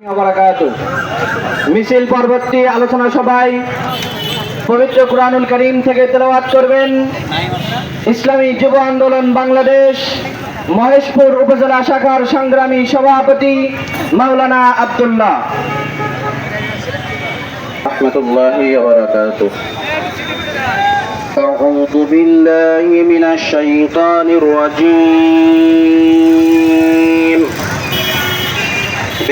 বারাকাতুহু। মিছিল পরবর্তী আলোচনা সভায় পবিত্র কুরআনুল করিম থেকে তেলাওয়াত করবেন ইসলামী যুব আন্দোলন বাংলাদেশ মহেশপুর উপজেলা শাখার সংগ্রামী সভাপতি মাওলানা আব্দুল্লাহ ورحمة الله وبركاته أعوذ بالله من الشيطان الرجيم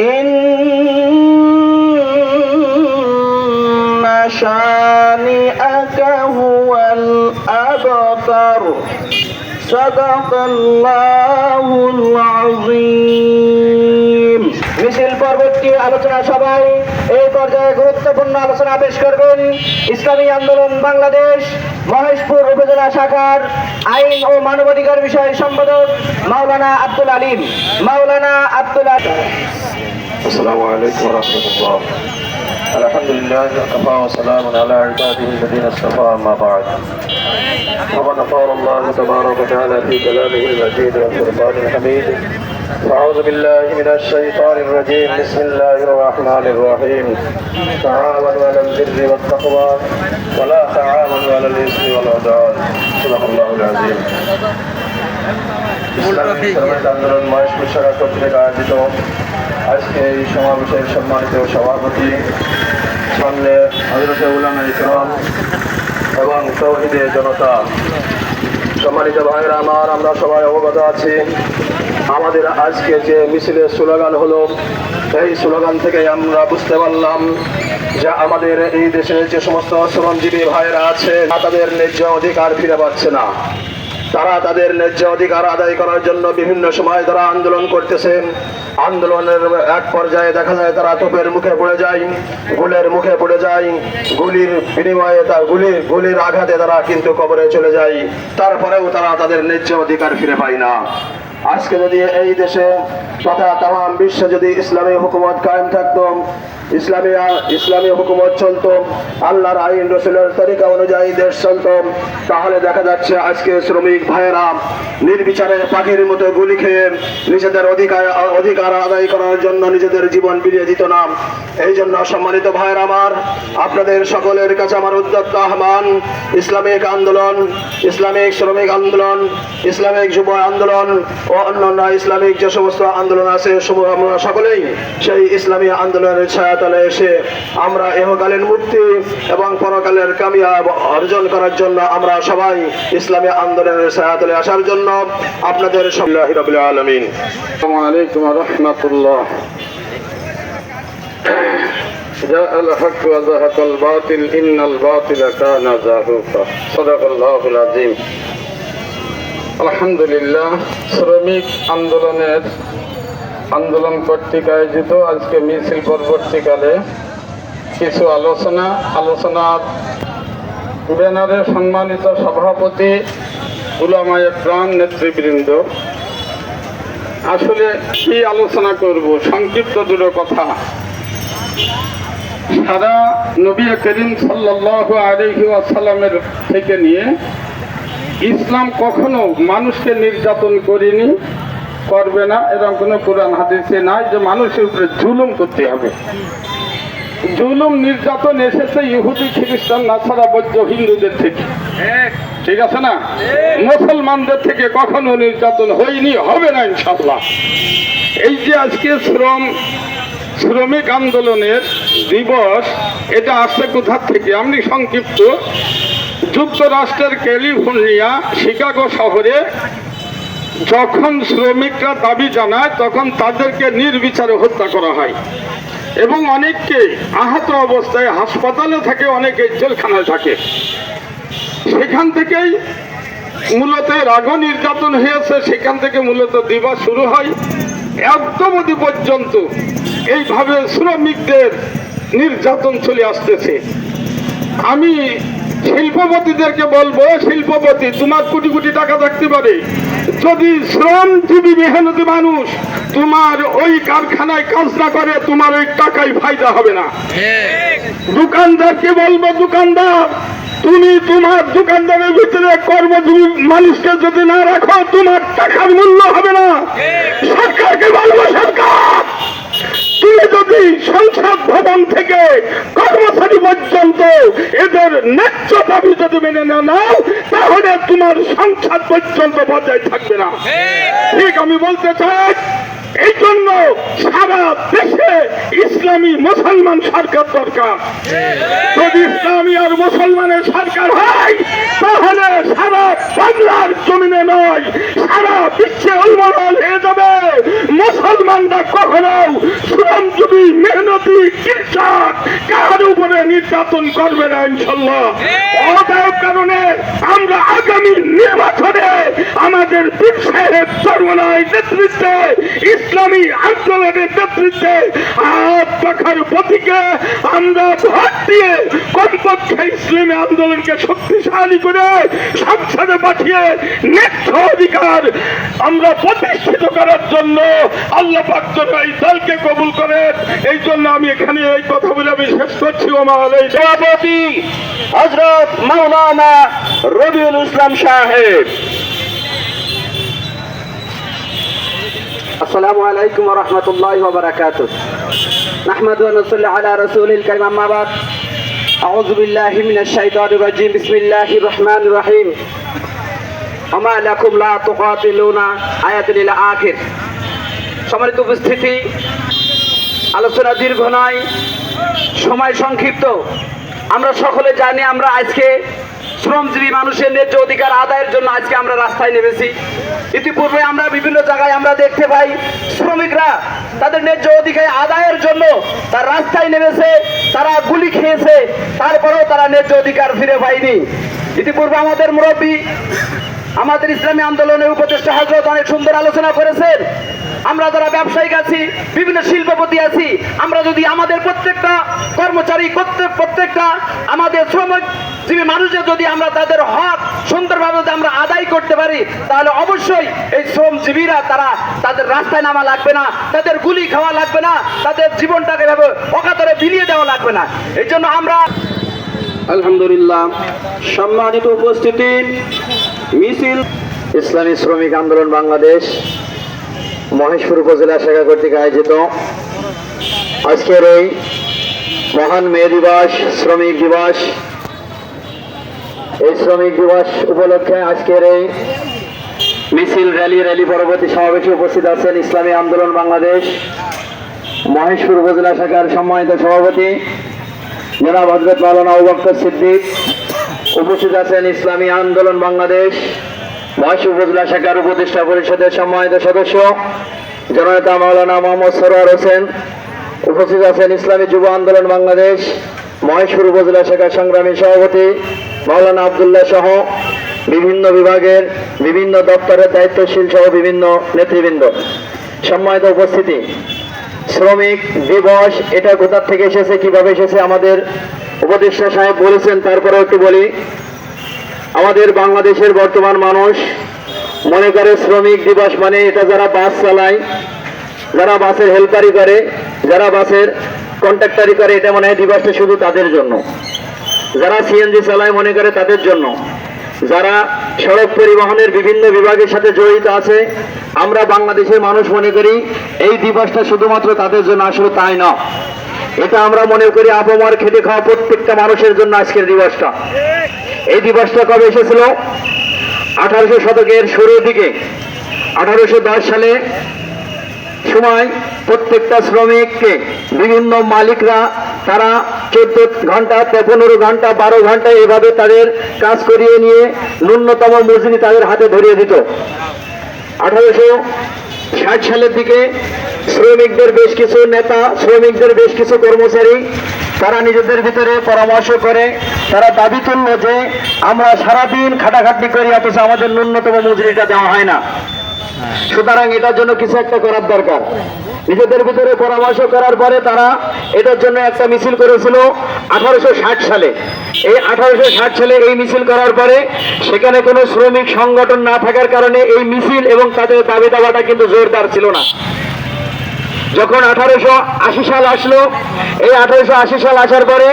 إن شانئك هو الأبتر صدق الله العظيم মিছিল পরবর্তী আলোচনা সভায় এই পর্যায়ে গুরুত্বপূর্ণ আলোচনা পেশ করবেন ইসলামী আন্দোলন বাংলাদেশ মহেশপুর উপজেলা শাখার আইন ও মানবাধিকার বিষয় সম্পাদক মাওলানা আব্দুল আলিম মাওলানা আব্দুল আলিম السلام عليكم ورحمة الله. الحمد لله وكفى وسلام على عباده الذين اصطفى أما بعد. فقد قال الله تبارك وتعالى في كلامه المجيد والقرآن الحميد أعوذ بالله من الشيطان الرجيم. بسم الله الرحمن الرحيم. تعاونوا على البر والتقوى ولا تعاونوا على الإثم والعدوان. صدق الله العظيم. আন্দোলন মহেশপুর শাখা কর্তৃক আয়োজিত। আজকে এই সমাবেশের সম্মানিত সভাপতি সামনে হজরত উলামা ইকরাম এবং তৌহিদে জনতা। সম্মানিত ভাইরা আমার আমরা সবাই অবগত আছি আমাদের আজকে যে মিছিলের স্লোগান হলো এই স্লোগান থেকে আমরা বুঝতে পারলাম যে আমাদের এই দেশে যে সমস্ত শ্রমজীবী ভাইরা আছে তাদের ন্যায্য অধিকার ফিরে পাচ্ছে না। তারা তাদের ন্যায্য অধিকার আদায় করার জন্য বিভিন্ন সময় তারা আন্দোলন করতেছে। আন্দোলনের এক পর্যায়ে দেখা যায় তারা তোপের মুখে পড়ে যায়, গুলের মুখে পড়ে যায়, গুলির বিনিময়ে তার গুলির গুলির আঘাতে তারা কিন্তু কবরে চলে যায়। তারপরেও তারা তাদের ন্যায্য অধিকার ফিরে পায় না। আজকে যদি এই দেশে তথা তাম বিশ্বে যদি ইসলামী হুকুমত কায়েম থাকতো ইসলামী ইসলামী হুকুমত চলতো, আল্লাহর আইন রসুলের তরিকা অনুযায়ী দেশ চলত। তাহলে দেখা যাচ্ছে আজকে শ্রমিক ভাইয়েরা নির্বিচারে পাখির মতো গুলি খেয়ে নিজেদের অধিকার অধিকার আদায় করার জন্য নিজেদের জীবন বিলিয়ে দিত না। এই জন্য সম্মানিত ভাইয়ের আমার, আপনাদের সকলের কাছে আমার উদ্যত্ত আহ্বান, ইসলামিক আন্দোলন, ইসলামিক শ্রমিক আন্দোলন, ইসলামিক যুব আন্দোলন ও অন্যান্য ইসলামিক যে সমস্ত আন্দোলন আছে সকলেই সেই ইসলামী আন্দোলনের ছায়াতলে এসে আমরা এহকালীন মুক্তি এবং পরকালের কামিয়াব অর্জন করার জন্য আমরা সবাই ইসলামী আন্দোলনের ছায়াতলে আসার জন্য আপনাদের সবাই রবিল আলমিন আসসালামু আলাইকুম রহমতুল্লাহ جاء الحق وزهق الباطل إن الباطل كان زهوقا صدق الله العظيم আলহামদুলিল্লাহ শ্রমিক আন্দোলনের আন্দোলন কর্তৃক আয়োজিত আজকে মিছিল পরবর্তীকালে কিছু আলোচনা আলোচনার ব্যানারে সম্মানিত সভাপতি উলামায়ে প্রাণ নেতৃবৃন্দ। আসলে কি আলোচনা করব? সংক্ষিপ্ত দুটো কথা। সারা নবী করিম সাল্লাল্লাহু আলাইহি ওয়াসাল্লামের থেকে নিয়ে ইসলাম কখনো মানুষকে নির্যাতন করেনি করবে না, এরকম কোনো কোরআন হাদিসে নাই যে মানুষের উপরে জুলুম করতে হবে। জুলুম নির্যাতন এসেছে ইহুদি, খ্রিস্টান নাছাড়া বৌদ্ধ, হিন্দুদের থেকে। ঠিক আছে না? মুসলমানদের থেকে কখনো নির্যাতন হয়নি, হবে না ইনশাল্লাহ এই যে আজকে শ্রম, শ্রমিক আন্দোলনের দিবস, এটা আসছে কোথার থেকে? আমি সংক্ষিপ্ত। যুক্তরাষ্ট্রের ক্যালিফোর্নিয়া, শিকাগো শহরে যখন শ্রমিকরা দাবি জানায়, তখন তাদেরকে নির্বিচারে হত্যা করা হয়। এবং অনেককে আহত অবস্থায় হাসপাতালে থাকে, অনেকে জেলখানায় থাকে। সেখান থেকেই মূলত রাগ নির্যাতন হয়েছে, সেখান থেকে মূলত দিবস শুরু হয়। একদম অবধি পর্যন্ত এইভাবে শ্রমিকদের নির্যাতন চলে আসতেছে। আমি শিল্পপতিদেরকে বলব, শিল্পপতি, তোমার কোটি কোটি টাকা থাকতে পারে। যদি শ্রমজীবী, মেহনতি মানুষ তোমার ওই কারখানায় কাজ না করে, তোমার ওই টাকায় ফায়দা হবে না। দোকানদারকে বলব, দোকানদার, তুমি তোমার দোকানদারের ভিতরে কর্মজীবী মানুষকে যদি না রাখো, তোমার টাকার মূল্য হবে না। সরকারকে বলব, সরকার, তুমি যদি সংসদ ভবন থেকে কর্মচারী পর্যন্ত এদের ন্যায্য মেনে না নাও তাহলে তোমার সংসদ পর্যন্ত বজায় থাকবে না। ঠিক। আমি বলতে চাই এই জন্য সারা দেশে ইসলামী মুসলমান সরকার দরকার। যদি ইসলামী আর মুসলমানের সরকার হয় তাহলে সারা বাংলার জমিনে নয় সারা বিশ্বে উন্মোদন হয়ে যাবে মুসলমানরা কখনো শ্রমজীবী মেহনতি কৃষক কার উপরে নির্যাতন করবে না ইনশাল্লাহ। অতএব কারণে আমরা আগামী নির্বাচনে আমাদের বীর সাহেব চর্মনায় নেতৃত্বে, ইসলামী আন্দোলনের নেতৃত্বে হাত পাখার প্রতীকে আমরা ভোট দিয়ে কমপক্ষে ইসলামী আন্দোলনকে শক্তিশালী করে সংসদে পাঠিয়ে ন্যায্য অধিকার আমরা প্রতিষ্ঠিত করার জন্য আল্লাহ পাক যেন এই দলকে কবুল করেন। এই জন্য আমি এখানে এই কথা বলে আমি শেষ করছি। এই সভাপতি হজরত মাওলানা রবিউল ইসলাম সাহেব। السلام عليكم ورحمة الله وبركاته نحمد ونصلي على رسول الكريم أما بعد أعوذ بالله من الشيطان الرجيم بسم الله الرحمن الرحيم وما لكم لا تقاتلون آيات إلى آخر সম্মানিত উপস্থিতি আলোচনা দীর্ঘ নয় সময় সংক্ষিপ্ত আমরা সকলে জানি আমরা আজকে শ্রমজীবী মানুষের ন্যায্য অধিকার আদায়ের জন্য আজকে আমরা রাস্তায় নেমেছি। ইতিপূর্বে আমরা বিভিন্ন জায়গায় আমরা দেখতে পাই শ্রমিকরা তাদের ন্যায্য অধিকার আদায়ের জন্য তার রাস্তায় নেমেছে, তারা গুলি খেয়েছে, তারপরেও তারা ন্যায্য অধিকার ফিরে পায়নি। ইতিপূর্বে আমাদের মুরব্বী আমাদের ইসলামী আন্দোলনের উপদেষ্টা হজরত অনেক সুন্দর আলোচনা করেছেন। আমরা যারা ব্যবসায়িক আছি, বিভিন্ন শিল্পপতি আছি, আমরা যদি আমাদের প্রত্যেকটা কর্মচারী, প্রত্যেক প্রত্যেকটা আমাদের শ্রমজীবী মানুষের যদি আমরা তাদের হক সুন্দরভাবে যদি আমরা আদায় করতে পারি, তাহলে অবশ্যই এই শ্রমজীবীরা তারা তাদের রাস্তায় নামা লাগবে না, তাদের গুলি খাওয়া লাগবে না, তাদের জীবনটাকে এভাবে অকাতরে বিলিয়ে দেওয়া লাগবে না। এই জন্য আমরা আলহামদুলিল্লাহ, সম্মানিত উপস্থিতি, মিছিল, ইসলামী শ্রমিক আন্দোলন বাংলাদেশ মহেশপুর উপজেলা শাখা কর্তৃক আয়োজিত। আজকের এই মহান মে দিবস, শ্রমিক দিবস। এই শ্রমিক দিবস উপলক্ষে আজকের এই মিছিল, র্যালি র্যালি পরবর্তী সমাবেশে উপস্থিত আছেন ইসলামী আন্দোলন বাংলাদেশ, মহেশপুর উপজেলা শাখার সম্মানিত সভাপতি জনাব হজরত মাওলানা আবুবকর সিদ্দিক। উপস্থিত আছেন ইসলামী আন্দোলন বাংলাদেশ মহেশ উপজেলা শাখার উপদেষ্টা পরিষদের সম্মানিত সদস্য, জননেতা মাওলানা মোহাম্মদ সরোয়ার হোসেন, উপস্থিত আছেন ইসলামী যুব আন্দোলন বাংলাদেশ, মহেশপুর উপজেলা শাখার সংগ্রামী সভাপতি মাওলানা আবদুল্লাহ সহ বিভিন্ন বিভাগের বিভিন্ন দপ্তরের দায়িত্বশীল সহ বিভিন্ন নেতৃবৃন্দ। সম্মানিত উপস্থিতি, শ্রমিক দিবস এটা কোথার থেকে এসেছে, কীভাবে এসেছে আমাদের উপদেষ্টা সাহেব বলেছেন তারপরে একটু বলি। আমাদের বাংলাদেশের বর্তমান মানুষ মনে করে শ্রমিক দিবস মানে এটা যারা বাস চালায়, যারা বাসের হেল্পারি করে, যারা বাসের কন্ট্রাক্টারি করে, এটা মনে হয় দিবসটা শুধু তাদের জন্য। যারা সিএনজি চালায় মনে করে তাদের জন্য। যারা সড়ক পরিবহনের বিভিন্ন বিভাগের সাথে জড়িত আছে, আমরা বাংলাদেশের মানুষ মনে করি এই দিবসটা শুধুমাত্র তাদের জন্য আসলে তাই না। এটা আমরা মনে করি আবহাওয়ার খেটে খাওয়া প্রত্যেকটা মানুষের জন্য আজকের দিবসটা। এই দিবসটা কবে এসেছিল? আঠারোশো শতকের শুরুর দিকে। আঠারোশো দশ সালে সময় প্রত্যেকটা শ্রমিককে বিভিন্ন মালিকরা তারা চোদ্দ ঘণ্টা, পনেরো ঘণ্টা, বারো ঘণ্টা এভাবে তাদের কাজ করিয়ে নিয়ে ন্যূনতম মজুরি তাদের হাতে ধরিয়ে দিত। আঠারোশো ষাট সালের দিকে শ্রমিকদের বেশ কিছু নেতা, শ্রমিকদের বেশ কিছু কর্মচারী তারা নিজেদের ভিতরে পরামর্শ করে, তারা দাবি তুলল যে আমরা সারাদিন খাটাখাটনি করি, অথচ আমাদের ন্যূনতম মজুরিটা দেওয়া হয় না। সুতরাং এটার জন্য কিছু একটা করার দরকার। নিজেদের ভিতরে পরামর্শ করার পরে তারা এটার জন্য একটা মিছিল করেছিল আঠারোশো ষাট সালে। এই আঠারোশো ষাট সালে এই মিছিল করার পরে সেখানে কোনো শ্রমিক সংগঠন না থাকার কারণে এই মিছিল এবং তাদের দাবি দাবাটা কিন্তু জোরদার ছিল না। যখন আঠারোশো আশি সাল আসলো, এই আঠারোশো আশি সাল আসার পরে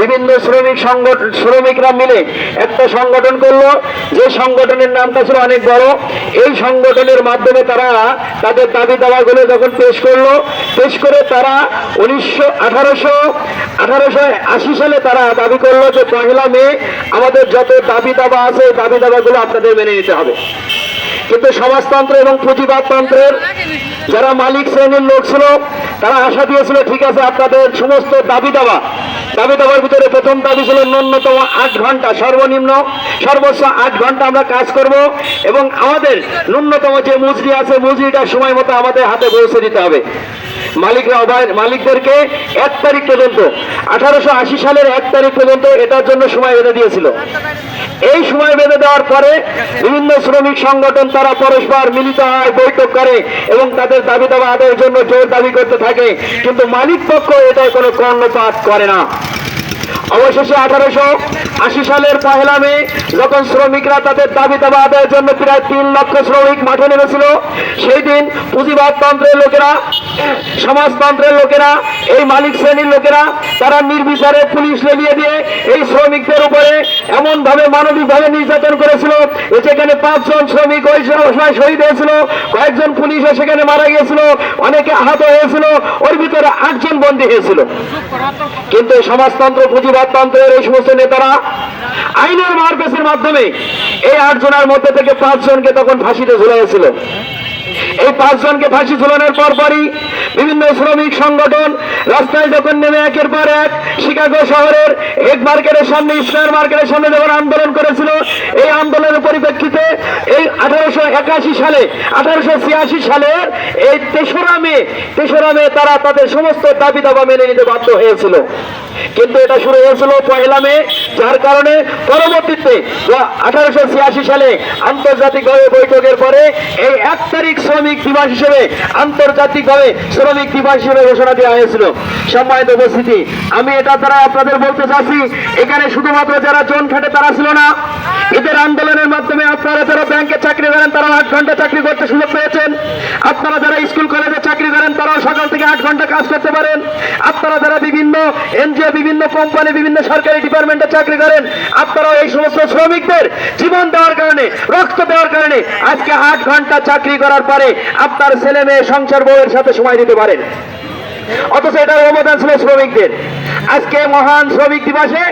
বিভিন্ন শ্রমিক সংগঠন শ্রমিকরা মিলে একটা সংগঠন করল। যে সংগঠনের নামটা ছিল অনেক বড়। এই সংগঠনের মাধ্যমে তারা তাদের দাবি দাবাগুলো যখন পেশ করল, পেশ করে তারা উনিশশো আঠারোশো আঠারোশো আশি সালে তারা দাবি করল যে পহেলা মে আমাদের যত দাবি দাবা আছে দাবি দাবাগুলো আপনাদের মেনে নিতে হবে। কিন্তু সমাজতন্ত্র এবং পুঁজিবাদতন্ত্রের যারা মালিক শ্রেণির লোক ছিল, তারা আশা দিয়েছিল, ঠিক আছে, আপনাদের সমস্ত দাবি দাবা। দাবি দাবার ভিতরে প্রথম দাবি ছিল ন্যূনতম আট ঘণ্টা, সর্বনিম্ন সর্বোচ্চ আট ঘণ্টা আমরা কাজ করব এবং আমাদের ন্যূনতম যে মজুরি আছে, মজুরিটা সময় মতো আমাদের হাতে পৌঁছে দিতে হবে। মালিকরা মালিকদেরকে এক তারিখ পর্যন্ত, আঠারোশো আশি সালের এক তারিখ পর্যন্ত এটার জন্য সময় বেঁধে দিয়েছিল। এই সময় বেঁধে দেওয়ার পরে বিভিন্ন শ্রমিক সংগঠন তারা পরস্পর মিলিত হয়, বৈঠক করে এবং তাদের দাবি দাবা আদায়ের জন্য জোর দাবি করতে থাকে। কিন্তু মালিক পক্ষ এটার কোনো কর্ণপাত করে না। অবশেষে আঠারোশো আশি সালের পহেলা মে যখন শ্রমিকরা তাদের দাবি দাবা আদায়ের জন্য প্রায় তিন লক্ষ শ্রমিক মাঠে নেমেছিল, সেই দিন পুঁজিবাদতন্ত্রের লোকেরা, সমাজতন্ত্রের লোকেরা, এই মালিক শ্রেণির লোকেরা, তারা নির্বিচারে পুলিশ লেলিয়ে দিয়ে এই শ্রমিকদের উপরে এমন ভাবে মানবিক ভাবে নির্যাতন করেছিল সেখানে পাঁচজন শ্রমিক ওই সময় শহীদ হয়েছিল, কয়েকজন পুলিশও সেখানে মারা গিয়েছিল, অনেকে আহত হয়েছিল, ওর ভিতরে আটজন বন্দী হয়েছিল। কিন্তু সমাজতন্ত্র, পুঁজিবাদতন্ত্রের এই সমস্ত নেতারা আইনের মারপেশের মাধ্যমে এই আটজনের মধ্যে থেকে পাঁচজনকে তখন ফাঁসিতে ঝুলাইছিল এই পাঁচজনকে ফাঁসি ঝুলানোর পরপরই বিভিন্ন শ্রমিক সংগঠন, রাস্তায় যখন নেমে একের পর এক শিকাগো শহরের হেড মার্কেটের সামনে, স্কয়ার মার্কেটের সামনে যখন আন্দোলন করেছিল, এই আন্দোলনের পরিপ্রেক্ষিতে এই আঠারোশো একাশি সালে, আঠারোশো ছিয়াশি সালের এই তেসরা মে তেসরা মে তারা তাদের সমস্ত দাবি দাবা মেনে নিতে বাধ্য হয়েছিল। কিন্তু এটা শুরু হয়েছিল পয়লা মে, যার কারণে পরবর্তীতে আঠারোশো ছিয়াশি সালে আন্তর্জাতিকভাবে বৈঠকের পরে এই এক তারিখ শ্রমিক দিবস হিসেবে, আন্তর্জাতিকভাবে শ্রমিক দিবস হিসেবে ঘোষণা দেওয়া হয়েছিল। সম্মানিত উপস্থিতি, আমি এটা দ্বারা আপনাদের বলতে চাচ্ছি, এখানে শুধুমাত্র যারা জন খাটে তারা ছিল না, এদের আন্দোলনের মাধ্যমে আপনারা যারা ব্যাংকে চাকরি করেন তারা আট ঘণ্টা চাকরি করতে সুযোগ পেয়েছেন। আপনারা যারা স্কুল, কলেজে চাকরি করেন, তারাও সকাল থেকে আট ঘণ্টা কাজ করতে পারেন। আপনারা যারা বিভিন্ন এনজিও, বিভিন্ন কোম্পানি, বিভিন্ন সরকারি ডিপার্টমেন্টে চাকরি করেন, আপনারাও এই সমস্ত শ্রমিকদের জীবন দেওয়ার কারণে, রক্ত দেওয়ার কারণে আজকে আট ঘণ্টা চাকরি করার পরে আপনার ছেলে মেয়ে সংসার বউয়ের সাথে সময় দিতে পারেন। অথচ এটার অবদান ছিল শ্রমিকদের। আজকে মহান শ্রমিক দিবসে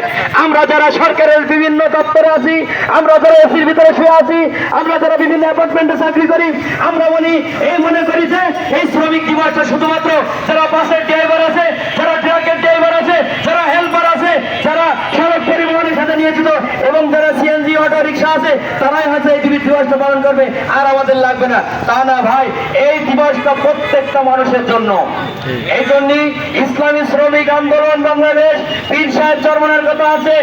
আমরা যারা সরকারের বিভিন্ন দপ্তরে আছি, আমরা যারা এসির ভিতরে শুয়ে আছি, আমরা যারা বিভিন্ন অ্যাপার্টমেন্টে চাকরি করি, আমরা মনে এই মনে করি যে এই শ্রমিক দিবসটা শুধুমাত্র যারা বাসের ড্রাইভার আছে, যারা ট্রাকের ড্রাইভার আছে, যারা হেল্পার আছে, যারা সড়ক পরিবহনের সাথে নিয়েছিল এবং যারা সিএনজি অটো রিক্সা আছে, তারাই হয়তো এই দিবস দিবসটা পালন করবে। আর আমাদের লাগবে না। তা না ভাই, এই দিবসটা প্রত্যেকটা মানুষের জন্য। এই জন্যই ইসলামী শ্রমিক আন্দোলন বাংলাদেশ, পীর সাহেব চরমনের কথা আছে।